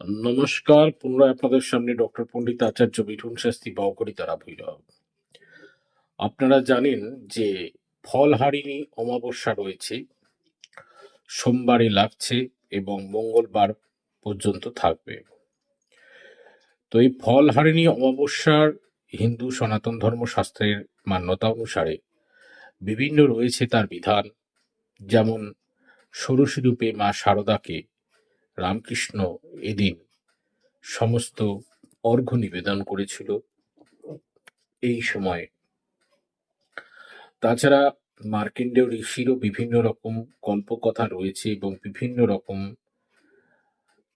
নমস্কার, পুনরায় আপনাদের সামনে ডক্টর পণ্ডিত আচার্য মিঠুন শাস্তি বাউকরি তারা ভৈরব। আপনারা জানেন যে ফলহারিণী অমাবস্যা রয়েছে, সোমবারে লাগছে এবং মঙ্গলবার পর্যন্ত থাকবে। তো এই ফলহারিণী অমাবস্যার হিন্দু সনাতন ধর্মশাস্ত্রের মান্যতা অনুসারে বিভিন্ন রয়েছে তার বিধান। যেমন ষোড়শী রূপে মা শারদাকে রামকৃষ্ণ এদিন সমস্ত অর্ঘ্য নিবেদন করেছিল। এই সময়ে তাছাড়া মার্কেন্ডীয় ঋষিরও বিভিন্ন রকম কল্পকথা রয়েছে এবং বিভিন্ন রকম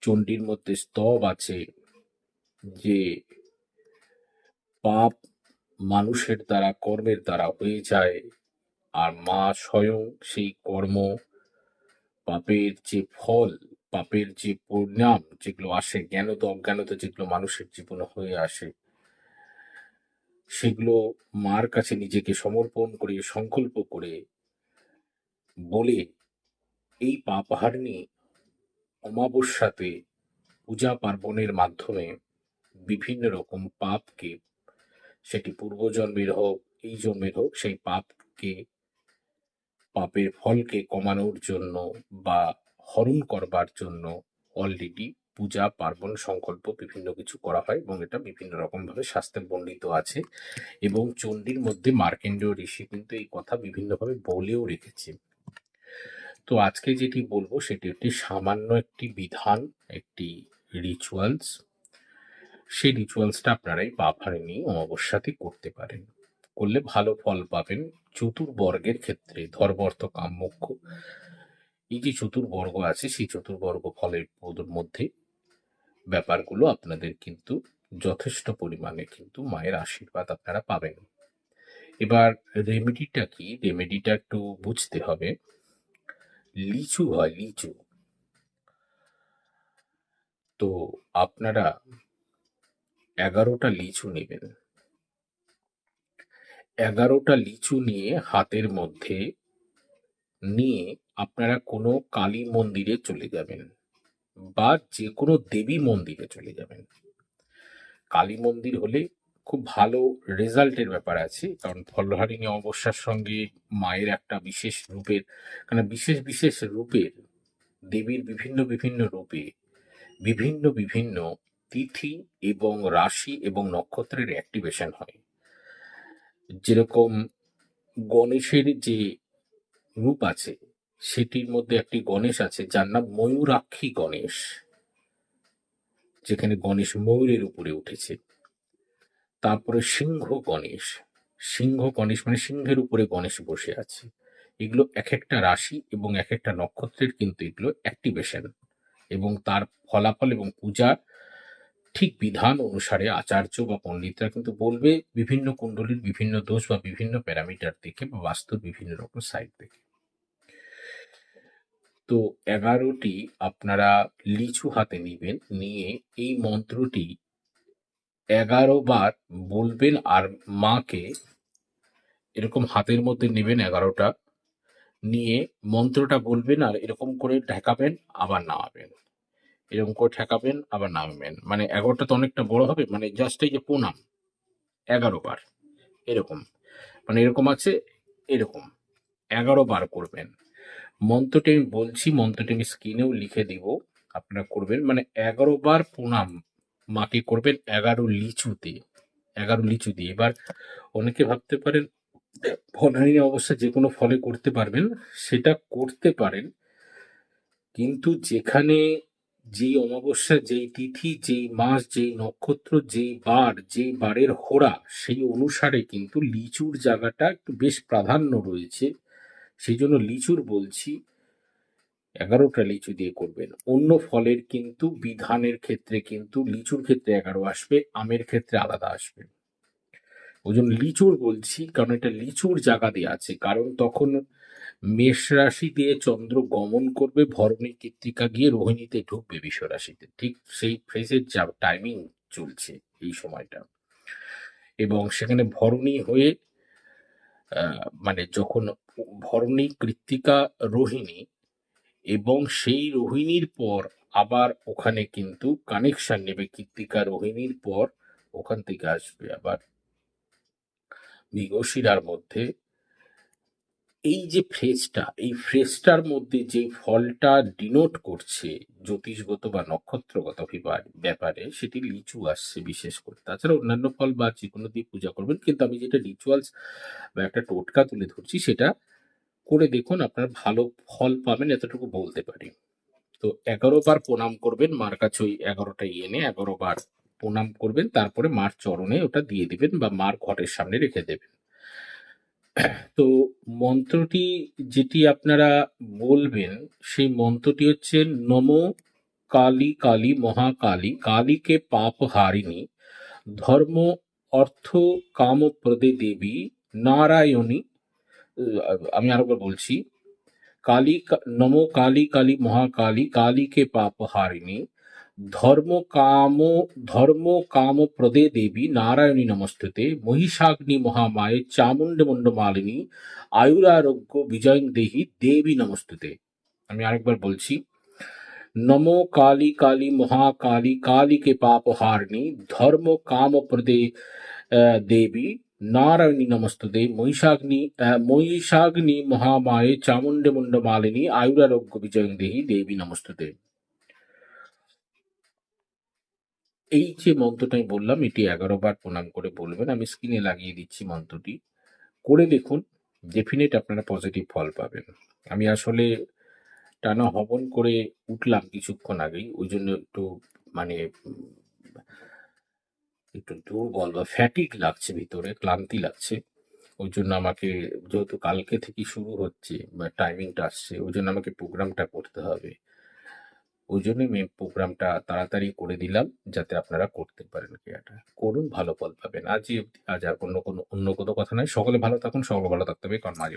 চণ্ডীর মধ্যে স্তব আছে যে পাপ মানুষের দ্বারা, কর্মের দ্বারা হয়ে যায় আর মা স্বয়ং সেই কর্ম, পাপের যে ফল পাপের যে পরিণাম যেগুলো আসে, জ্ঞানত, অজ্ঞানত যেগুলো মানুষের জীবনে হয়ে আসে, সেগুলো মার কাছে নিজেকে সমর্পণ করে, সংকল্প করে বলে এই পাপহারিণী অমাবস্যাতে পূজা পার্বণের মাধ্যমে বিভিন্ন রকম পাপকে, সেটি পূর্বজন্মের হোক, এই জন্মের হোক, সেই পাপকে, পাপের ফলকে কমানোর জন্য বা হরণ করবার জন্য অলরেডি পূজা, পার্বণ, সংকল্প বিভিন্ন কিছু করা হয় এবং এটা বিভিন্ন রকম ভাবে শাস্ত্রে বর্ণিত আছে এবং চণ্ডীর মধ্যে মার্কেন্ডীয় ঋষি কিন্তু এই কথা বিভিন্নভাবে বলেও রেখেছে তো আজকে যেটি বলব সেটি একটি সামান্য একটি বিধান, একটি রিচুয়ালস সেই রিচুয়ালসটা আপনারা এই পাপারিণী অমাবস্যাতে করতে পারেন। করলে ভালো ফল পাবেন। চতুর্বর্গের ক্ষেত্রে ধর্মার্থ কাম এই যে চতুর্বর্গ আছে, সেই চতুর্বর্গ ফলের মধ্যে ব্যাপারগুলো আপনাদের কিন্তু যথেষ্ট পরিমাণে কিন্তু মায়ের আশীর্বাদ আপনারা পাবেন। এবার রেমেডিটা কি? রেমেডিটা একটু বুঝতে হবে। লিচু হয়, লিচু। তো আপনারা এগারোটা লিচু নেবেন। এগারোটা লিচু নিয়ে হাতের মধ্যে নিয়ে আপনারা কোনো কালী মন্দিরে চলে যাবেন বা যে কোনো দেবী মন্দিরে চলে যাবেন। কালী মন্দির হলে খুব ভালো রেজাল্টের ব্যাপার আছে, কারণ ফলহারিণী অমাবস্যার সঙ্গে মায়ের একটা বিশেষ রূপের মানে বিশেষ বিশেষ রূপের, দেবীর বিভিন্ন বিভিন্ন রূপে বিভিন্ন বিভিন্ন তিথি এবং রাশি এবং নক্ষত্রের অ্যাক্টিভেশন হয়। যেরকম গণেশের যে রূপ আছে। সেটির মধ্যে একটি গণেশ আছে, যার নাম ময়ূরাক্ষী গণেশ, যেখানে গণেশ ময়ূরের উপরে উঠেছে। তারপরে সিংহ গণেশ। সিংহ গণেশ মানে সিংহের উপরে গণেশ বসে আছে। এগুলো এক একটা রাশি এবং এক একটা নক্ষত্রের কিন্তু এগুলো অ্যাক্টিভেশন এবং তার ফলাফল এবং পূজা ঠিক বিধান অনুসারে আচার্য বা পণ্ডিতরা কিন্তু বলবে বিভিন্ন কুণ্ডলীর বিভিন্ন দোষ বা বিভিন্ন প্যারামিটার দেখে বা বাস্তুর বিভিন্ন রকম সাইড দেখে। তো এগারোটি আপনারা লিচু হাতে নিবেন, নিয়ে এই মন্ত্রটি এগারো বার বলবেন আর মাকে এরকম হাতের মধ্যে নেবেন এগারোটা, নিয়ে মন্ত্রটা বলবেন আর এরকম করে ঠেকাবেন আবার নামাবেন। এরকম করে ঠেকাবেন, আবার নামবেন। মানে এগারোটা তো অনেকটা বড় হবে মানে জাস্ট এই যে প্রণাম এগারো বার, এরকম। মানে এরকম আছে, এরকম। এগারো বার করবেন। মন্ত্রটি আমি বলছি, মন্ত্রটি আমি স্ক্রিনেও লিখে দিব, আপনারা করবেন। মানে এগারো বার প্রণাম মাকে করবেন, এগারো লিচুতে এগারো লিচু দিয়ে। এবার অনেকে ভাবতে পারেন ফলহানি অবস্থা যে কোনো ফলে করতে পারবেন, সেটা করতে পারেন। কিন্তু যেখানে যেই অমাবস্যা, যেই তিথি, যেই মাস, যেই নক্ষত্র, যেই বার, যেই বারের হোরা সেই অনুসারে কিন্তু লিচুর জায়গাটা একটু বেশ প্রাধান্য রয়েছে। সেই জন্য লিচুর বলছি, এগারোটা লিচু দিয়ে করবেন। অন্য ফলের কিন্তু বিধানের ক্ষেত্রে কিন্তু লিচুর ক্ষেত্রে এগারো আসবে, আমের ক্ষেত্রে আলাদা আসবে। ওই জন্য লিচুর বলছি, কারণ এটা লিচুর জায়গা দিয়ে আছে। কারণ তখন মেষ রাশি দিয়ে চন্দ্র গমন করবে, ভরণী কৃত্তিকা গিয়ে রোহিণীতে ঢুকবে বিশ্ব রাশিতে। ঠিক সেই ফেজের যা টাইমিং চলছে এই সময়টা। এবং সেখানে ভরণী হয়ে মানে যখন ভরণী কৃত্তিকা রোহিণী এবং সেই রোহিণীর পর আবার ওখানে কিন্তু কানেকশন নেবে, কৃত্তিকা রোহিণীর পর ওখান থেকে আসবে আবার মৃগশিরার মধ্যে এই যে ফ্রেজটা, এই ফ্রেজটার মধ্যে যে ফলটা ডিনোট করছে জ্যোতিষগত বা নক্ষত্রগত ব্যাপারে, সেটি লিচু আসছে বিশেষ করে। তাছাড়া অন্যান্য ফল বা যে কোনো দিয়ে পূজা করবেন, কিন্তু আমি যেটা রিচুয়ালস বা একটা টোটকা তুলে ধরছি, সেটা করে দেখুন, আপনার ভালো ফল পাবেন এতটুকু বলতে পারি। তো এগারো বার প্রণাম করবেন, মার কাছে ওই এগারোটাই এনে এগারো বার প্রণাম করবেন, তারপরে মার চরণে ওটা দিয়ে দিবেন বা মার ঘটের সামনে রেখে দেবেন। তো মন্ত্রটি যেটি আপনারা বলবেন, সেই মন্ত্রটি হচ্ছে, নম কালী কালী মহাকালী, কালীকে পাপ হারিণী, ধর্ম অর্থ কাম প্রদে দেবী, নারায়ণী আমি আরেকবার বলছি, কালী নম কালী কালী মহাকালী, কালীকে পাপ হারিণী ধর্ম কাম ধর্ম কাম প্রদে দেবী নারায়ণী নমস্তুতে মহিষাগ্নি মহামায়ে চামুণ্ড মুন্ড মালিনী আয়ুরারোগ্য বিজয়ং দেহি দেবী নমস্তুতে। আমি আরেকবার বলছি নম কালী কালী মহাকালী কালীকে পাপ হারিণী ধর্ম কাম প্রদে দেবী নারায়ণী নমস্তুতে মহিষাগ্নি আহ, মহিষাগ্নি মহামায়ে চামুণ্ড মুন্ড মালিনী আয়ুরারোগ্য বিজয়ং দেহি দেবী নমস্তুতে এই যে মন্ত্রটা আমি বললাম, এটি এগারো বার প্রণাম করে বলবেন। আমি স্ক্রিনে লাগিয়ে দিচ্ছি মন্ত্রটি। করে দেখুন ডেফিনেট আপনারা পজিটিভ ফল পাবেন। আমি আসলে টানা হবন করে উঠলাম কিছুক্ষণ আগেই, ওই জন্য একটু মানে একটু দুর্বল বা ফ্যাটিক লাগছে ভিতরে, ক্লান্তি লাগছে। ওই জন্য আমাকে, যেহেতু কালকে থেকে শুরু হচ্ছে, বা টাইমিংটা আসছে, ওই জন্য আমাকে প্রোগ্রামটা করতে হবে। ওই জন্যই আমি প্রোগ্রামটা তাড়াতাড়ি করে দিলাম, যাতে আপনারা করতে পারেন ক্রিয়াটা। করুন, ভালো ফল পাবেন। অবধি- আজ আর অন্য কোনো অন্য কোনো কথা নয় সকলে ভালো থাকুন, সকলে ভালো থাকতে হবে। কারণ মাঝে